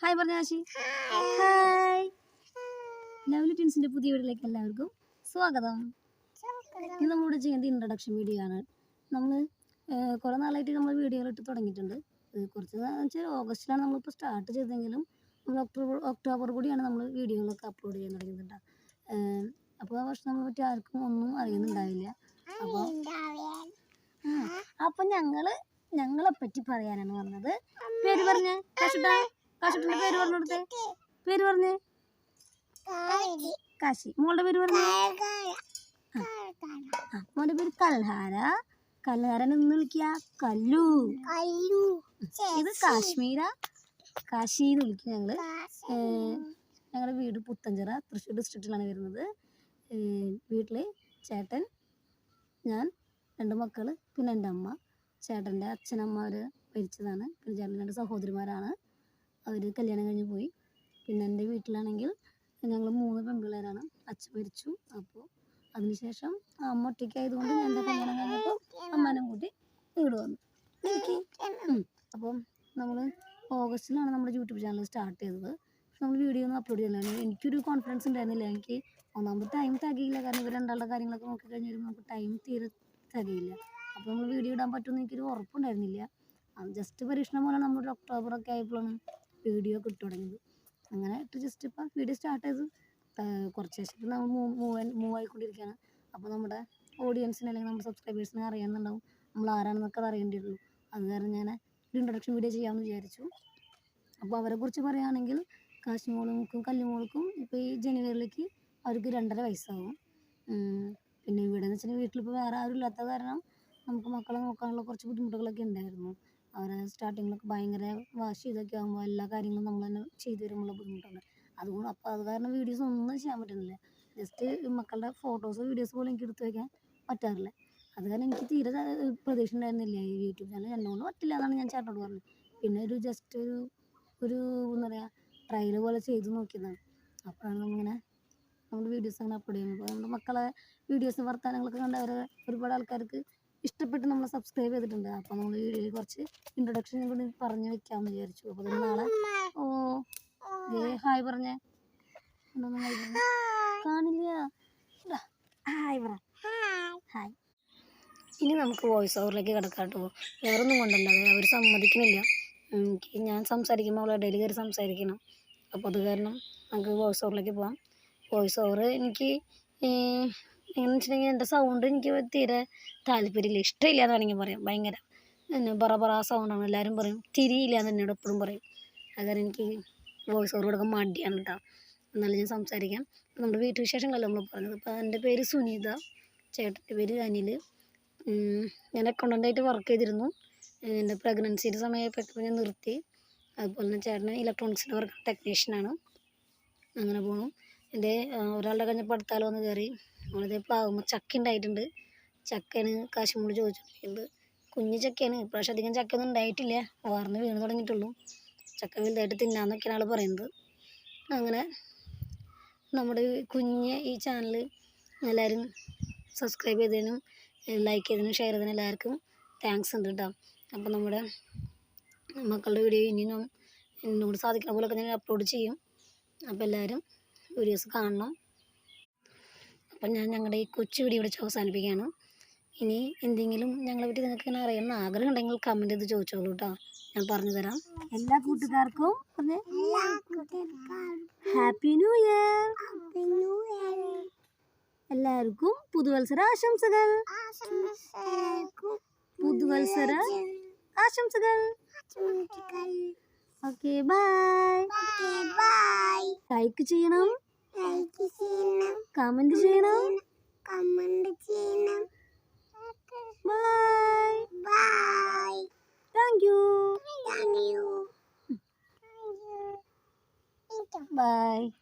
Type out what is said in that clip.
Hi പറഞ്ഞ ആശി. Hi. Lovely ടിൻസിന്റെ പുതിയ വീട്ടിലേക്ക് എല്ലാവർക്കും സ്വാഗതം. ഇന്ന് നമ്മളിവിടെ ചെയ്യുന്നത് ഇൻട്രഡക്ഷൻ വീഡിയോ ആണ്. നമ്മൾ കുറേ നാളായിട്ട് നമ്മൾ വീഡിയോകൾ ഇട്ട് തുടങ്ങിയിട്ടുണ്ട്. ഇത് കുറച്ച് വെച്ചാൽ ഓഗസ്റ്റിലാണ് നമ്മളിപ്പോൾ സ്റ്റാർട്ട് ചെയ്തെങ്കിലും നമ്മൾ ഒക്ടോബർ ഒക്ടോബർ കൂടിയാണ് നമ്മൾ വീഡിയോകളൊക്കെ അപ്ലോഡ് ചെയ്യാൻ തുടങ്ങിയിട്ടുണ്ട്. അപ്പോൾ ആ വർഷം നമ്മളെ പറ്റി ആർക്കും ഒന്നും അറിയുന്നുണ്ടാവില്ല. അപ്പോൾ അപ്പം ഞങ്ങൾ ഞങ്ങളെ പറ്റി പറയാനാണ് വന്നത് പേര് പറഞ്ഞേ കാശുട്ടാ കാശുട്ടിന്റെ പേര് പറഞ്ഞു കൊടുത്തേ. പേര് പറഞ്ഞേ. കാശി. മോളുടെ പേര് പറഞ്ഞു. മോന്റെ പേര് കൽഹാര. കൽഹാരൻ എന്ന് വിളിക്കുക കല്ലു. ഇത് കാശ്മീര. കാശി എന്ന് വിളിക്കും ഞങ്ങൾ. ഞങ്ങളുടെ വീട് പുത്തഞ്ചിറ തൃശ്ശൂർ ഡിസ്ട്രിക്റ്റിലാണ് വരുന്നത്. വീട്ടിൽ ചേട്ടൻ ഞാൻ രണ്ട് മക്കൾ പിന്നെ എന്റെ അമ്മ. ചേട്ടന്റെ അച്ഛനമ്മമാർ മരിച്ചതാണ്. പിന്നെ ചേട്ടന്റെ രണ്ട് സഹോദരിമാരാണ്. അവർ കല്യാണം കഴിഞ്ഞ് പോയി. പിന്നെ എന്റെ വീട്ടിലാണെങ്കിൽ ഞങ്ങൾ മൂന്ന് പെൺപിള്ളേരാണ്. അച്ഛൻ മരിച്ചു. അപ്പോൾ അതിനുശേഷം അമ്മ ഒറ്റയ്ക്കായതുകൊണ്ട് എന്റെ കല്യാണം കഴിഞ്ഞപ്പോൾ അമ്മാനും കൂട്ടി വീട് വന്നു. എനിക്ക് അപ്പം നമ്മൾ ഓഗസ്റ്റിലാണ് നമ്മുടെ യൂട്യൂബ് ചാനൽ സ്റ്റാർട്ട് ചെയ്തത്. പക്ഷെ നമ്മൾ വീഡിയോ ഒന്നും അപ്ലോഡ് ചെയ്യുന്നില്ല എനിക്കൊരു കോൺഫിഡൻസ് ഉണ്ടായിരുന്നില്ല. എനിക്ക് ഒന്നാമത് ടൈം തികയില്ല. കാരണം ഇവർ രണ്ടാളുടെ കാര്യങ്ങളൊക്കെ നോക്കി കഴിഞ്ഞാൽ നമുക്ക് ടൈം തീരെ തകയില്ല. അപ്പോൾ നമ്മൾ വീഡിയോ ഇടാൻ പറ്റുമെന്ന് എനിക്കൊരു ഉറപ്പുണ്ടായിരുന്നില്ല. ജസ്റ്റ് പരീക്ഷണം പോലെ നമ്മളൊരു ഒക്ടോബറൊക്കെ ആയപ്പോഴാണ് വീഡിയോ കിട്ടു തുടങ്ങിയത് അങ്ങനെ ജസ്റ്റ് ഇപ്പം വീഡിയോ സ്റ്റാർട്ട് ചെയ്ത് കുറച്ച് ശേഷം നമ്മൾ മൂവ് മൂവ് ആയിക്കൊണ്ടിരിക്കുകയാണ് അപ്പോൾ നമ്മുടെ ഓഡിയൻസിന് അല്ലെങ്കിൽ നമ്മുടെ സബ്സ്ക്രൈബേഴ്സിനെ അറിയാനുണ്ടാവും നമ്മൾ ആരാണെന്നൊക്കെ അത് അറിയേണ്ടിയുള്ളൂ അത് കാരണം ഞാൻ ഒരു ഇൻട്രൊഡക്ഷൻ വീഡിയോ ചെയ്യാമെന്ന് വിചാരിച്ചു. അപ്പോൾ അവരെക്കുറിച്ച് പറയുകയാണെങ്കിൽ കാശ്മോൾക്കും കല്ലുമോൾക്കും ഇപ്പോൾ ഈ ജനുവരിയിലേക്ക് അവർക്ക് രണ്ടര വയസ്സാവും. പിന്നെ ഇവിടെ എന്ന് വെച്ചിട്ടുണ്ടെങ്കിൽ വീട്ടിലിപ്പോൾ വേറെ ആരും ഇല്ലാത്ത കാരണം നമുക്ക് മക്കളെ നോക്കാനുള്ള കുറച്ച് ബുദ്ധിമുട്ടുകളൊക്കെ ഉണ്ടായിരുന്നു. അവരെ സ്റ്റാർട്ടിങ്ങിലൊക്കെ ഭയങ്കര വാശി ഇതൊക്കെ ആകുമ്പോൾ എല്ലാ കാര്യങ്ങളും നമ്മൾ തന്നെ ചെയ്തു തരുമ്പോൾ ബുദ്ധിമുട്ടുണ്ട്. അതുകൊണ്ട് അപ്പോൾ അത് കാരണം വീഡിയോസ് ഒന്നും ചെയ്യാൻ പറ്റുന്നില്ല. ജസ്റ്റ് മക്കളുടെ ഫോട്ടോസ് വീഡിയോസ് പോലും എനിക്ക് എടുത്ത് വയ്ക്കാൻ പറ്റാറില്ല. അത് കാരണം എനിക്ക് തീരെ പ്രതീക്ഷ ഉണ്ടായിരുന്നില്ല ഈ യൂട്യൂബ് ചാനൽ എന്നോട് പറ്റില്ല എന്നാണ് ഞാൻ ചേട്ടനോട് പറഞ്ഞത്. പിന്നെ ഒരു ജസ്റ്റ് ഒരു ഒരു എന്താ പറയുക ട്രയൽ പോലെ ചെയ്ത് നോക്കിയതാണ്. അപ്പോഴാണ് നമ്മളിങ്ങനെ നമ്മുടെ വീഡിയോസ് അങ്ങനെ അപ്ലോഡ് ചെയ്യുന്നത്. നമ്മുടെ മക്കളെ വീഡിയോസ് വർത്തമാനങ്ങളൊക്കെ കണ്ട് അവരെ ഒരുപാട് ആൾക്കാർക്ക് ഇഷ്ടപ്പെട്ട് നമ്മൾ സബ്സ്ക്രൈബ് ചെയ്തിട്ടുണ്ട്. അപ്പോൾ നമ്മൾ വീഡിയോയിൽ കുറച്ച് ഇൻട്രൊഡക്ഷൻ കൂടി പറഞ്ഞു വെക്കാന്ന് വിചാരിച്ചു. അപ്പോൾ നാളെ ഓ ഏ ഹായ് പറഞ്ഞേ. കാണില്ല. ഹായ് പറ. ഹായ്. ഇനി നമുക്ക് വോയിസ് ഓവറിലേക്ക് കിടക്കാം പോകും വേറൊന്നും കൊണ്ടല്ല. അവർ സമ്മതിക്കുന്നില്ല. എനിക്ക് ഞാൻ സംസാരിക്കുമ്പോൾ അവൾ ഇടയിൽ കയറി സംസാരിക്കണം. അപ്പോൾ അത് കാരണം നമുക്ക് വോയിസ് ഓവറിലേക്ക് പോകാം വോയിസ് ഓവർ എനിക്ക് എങ്ങനെയാണെന്ന് വെച്ചിട്ടുണ്ടെങ്കിൽ എന്റെ സൗണ്ട് എനിക്ക് തീരെ താല്പര്യമില്ല. ഇഷ്ടമില്ല എന്ന് വേണമെങ്കിൽ പറയാം. ഭയങ്കര പിന്നെ പറ പറ സൗണ്ടാണ് എല്ലാവരും പറയും തിരിയില്ല എന്ന് എന്നോട് എപ്പോഴും പറയും. അത് എനിക്ക് വോയിസ് ഓവർ കൊടുക്കാൻ മടിയാണ് കേട്ടോ. എന്നാലും ഞാൻ സംസാരിക്കാം. നമ്മുടെ വീട്ടു വിശേഷങ്ങളല്ല നമ്മൾ പറഞ്ഞത്? അപ്പോൾ എന്റെ പേര് സുനീത. ചേട്ടന്റെ പേര് അനിൽ ഞാൻ അക്കൗണ്ടന്റായിട്ട് വർക്ക് ചെയ്തിരുന്നു. എന്റെ പ്രഗ്നൻസിയുടെ സമയമായപ്പോൾ ഞാൻ നിർത്തി. അതുപോലെ തന്നെ ചേട്ടൻ ഇലക്ട്രോണിക്സിന്റെ വർക്ക് ടെക്നീഷ്യനാണ് അങ്ങനെ പോണു. എന്റെ ഒരാളുടെ കഴിഞ്ഞപ്പോൾ അടുത്താലോ വന്ന് കയറി. നമ്മളിത് പ്ലാവുമ്പോൾ ചക്ക ഉണ്ടായിട്ടുണ്ട് ചക്കയാണ് കാശുമോട് ചോദിച്ചിട്ടുണ്ട് കുഞ്ഞു ചക്കയാണ്. ഇപ്രാവശ്യം അധികം ചക്കയൊന്നും ഉണ്ടായിട്ടില്ല വാർന്ന് വീണ് തുടങ്ങിയിട്ടുള്ളൂ. ചക്ക വലുതായിട്ട് തിന്നാന്നൊക്കെയാണ് ആൾ പറയുന്നത് അങ്ങനെ നമ്മുടെ കുഞ്ഞ് ഈ ചാനൽ എല്ലാവരും സബ്സ്ക്രൈബ് ചെയ്തതിനും ലൈക്ക് ചെയ്തതിനും ഷെയർ ചെയ്തതിനും എല്ലാവർക്കും താങ്ക്സ് ഉണ്ട് കേട്ടോ അപ്പോൾ നമ്മുടെ മക്കളുടെ വീഡിയോ ഇനിയും എന്നോട് സാധിക്കുന്ന പോലൊക്കെ ഞാൻ അപ്ലോഡ് ചെയ്യും. അപ്പോൾ എല്ലാവരും വീഡിയോസ് കാണണം. അപ്പം ഞാൻ ഞങ്ങളുടെ ഈ കൊച്ചു വീഡിയോ ഇവിടെ അവസാനിപ്പിക്കുകയാണ്. ഇനി എന്തെങ്കിലും ഞങ്ങളെ പറ്റി നിങ്ങൾക്ക് ഇങ്ങനെ അറിയണമെന്ന് ആഗ്രഹം ഉണ്ടെങ്കിൽ കമന്റ് ചെയ്ത് ചോദിച്ചോളൂ കേട്ടോ ഞാൻ പറഞ്ഞു തരാം. എല്ലാ കൂട്ടുകാർക്കും ഹാപ്പി ന്യൂ ഇയർ എല്ലാവർക്കും പുതുവത്സര ആശംസകൾ. പുതുവത്സര ആശംസകൾ. ഓക്കെ ബൈ ലൈക്ക് ചെയ്യണം. കമന്റ് ചെയ്യണം. കമന്റ് ചെയ്യണം. Bye. Bye. Thank you. Thank you. Bye.